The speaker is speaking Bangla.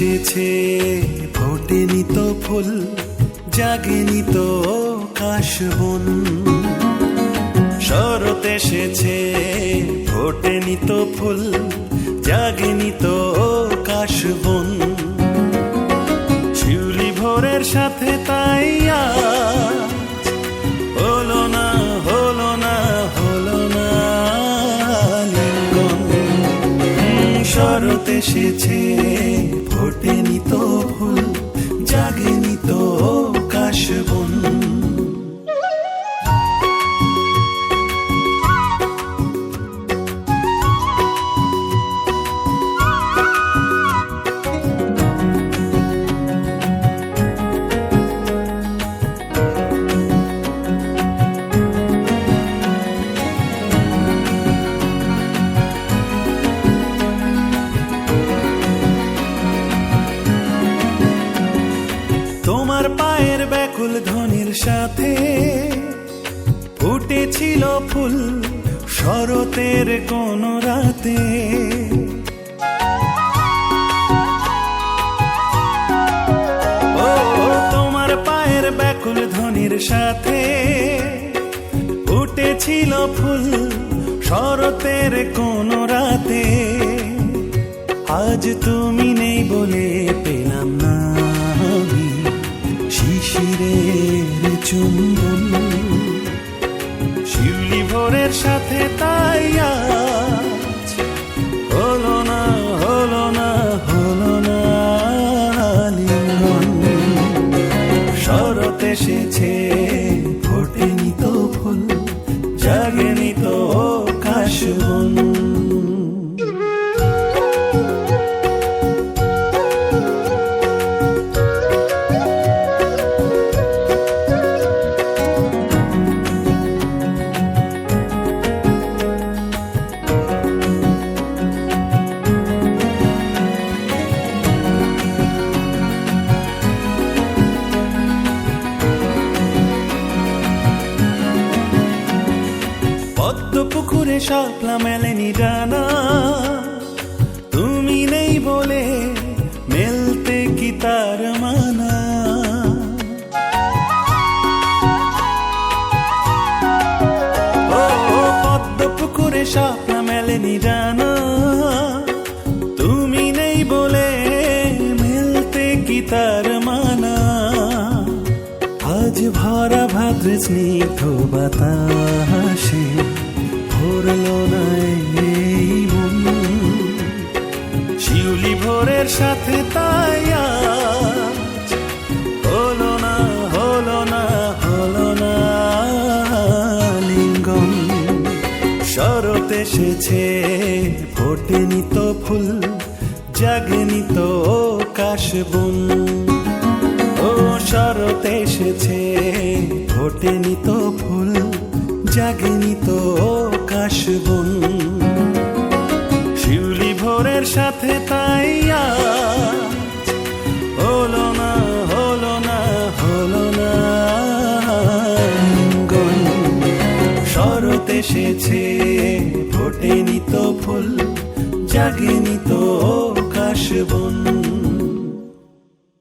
এসেছে। ফোটেনি তো ফুল, জাগেনি তো কাশবন শরৎ এসেছে, ফোটেনি তো ফুল, জাগেনি তো কাশবন শিউলি ভোরের সাথে তাই শরৎ এসেছে ফোটেনি তো ফুল জাগেনি তো কাশবন সাথে ফুটেছিল ফুল শরতের কোন রাতে। তোমার পায়ের ব্যাকুল ধ্বনির সাথে ফুটেছিল ফুল শরতের কোন রাতে। আজ তুমি নেই বলে চুম্বন শিউলি ভোরের সাথে তাই হলো না হলো না হলো না লিঙ্গন শরৎ এসেছে, ফোটেনি তো ফুল, জাগেনি তো পদ্ম পুকুরে শাপলা মেলেনি ডানা তুমি নেই বলে মেলতে কি তার মানা? পদ্ম পুকুরে শাপলা মেলেনি ডানা তুমি নেই বলে মেলতে কি তার মানা? আজ ভরা ভাদ্র স্নিগ্ধ বাতাসে। এসেছে। ফোটেনি তো ফুল, জাগেনি তো কাশবন ও শরৎ এসেছে, ফোটেনি তো ফুল, জাগেনি তো এসেছে। ফোটেনি তো ফুল জাগেনি তো কাশবন